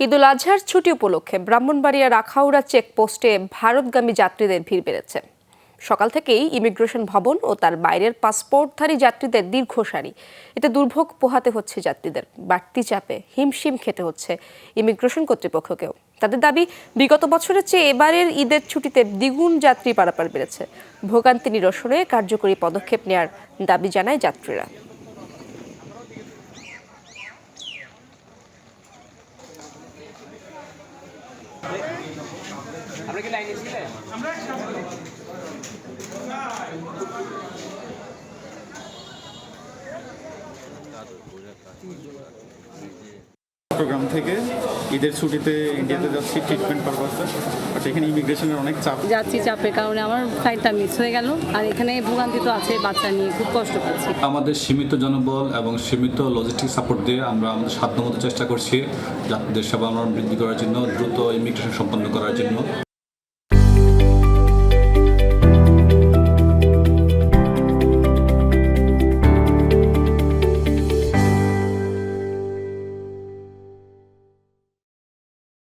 ঈদুল আজহার ছুটি উপলক্ষে ব্রাহ্মণবাড়িয়া রাখাউড়া চেকপোস্টে ভারতগামী যাত্রীদের ভিড় বেড়েছে। সকাল থেকেই ইমিগ্রেশন ভবন ও তার বাইরের পাসপোর্টধারী যাত্রীদের দীর্ঘ সারি এতে দুর্ভোগ পোহাতে হচ্ছে যাত্রীদের। বাড়তি চাপে হিমশিম খেতে হচ্ছে ইমিগ্রেশন কর্তৃপক্ষকেও। তাদের দাবি, বিগত বছরের চেয়ে এবারের ঈদের ছুটিতে দ্বিগুণ যাত্রী পারাপার বেড়েছে। ভোগান্তি নিরসনে কার্যকরী পদক্ষেপ নেওয়ার দাবি জানায় যাত্রীরা। আমরা কি লাইনে ছিলেন? আমরা চট্টগ্রাম থেকে ঈদের ছুটিতে ইন্ডিয়াতে যাচ্ছি ট্রিটমেন্ট পারপাসে বাট এখানে ইমিগ্রেশনের অনেক চাপ। যাচ্ছি চাপের কারণে আমার ফ্লাইটটা মিস হয়ে গেল। আর এখানে ভোগান্তি তো আছে বাচ্চা নিয়ে খুব কষ্ট পাচ্ছি। আমাদের সীমিত জনবল এবং সীমিত লজিস্টিক সাপোর্ট দিয়ে আমরা আমাদের সাধ্যমতো চেষ্টা করছি যাত্রীদের সেবা আমরা বৃদ্ধি করার জন্য দ্রুত ইমিগ্রেশন সম্পন্ন করার জন্য।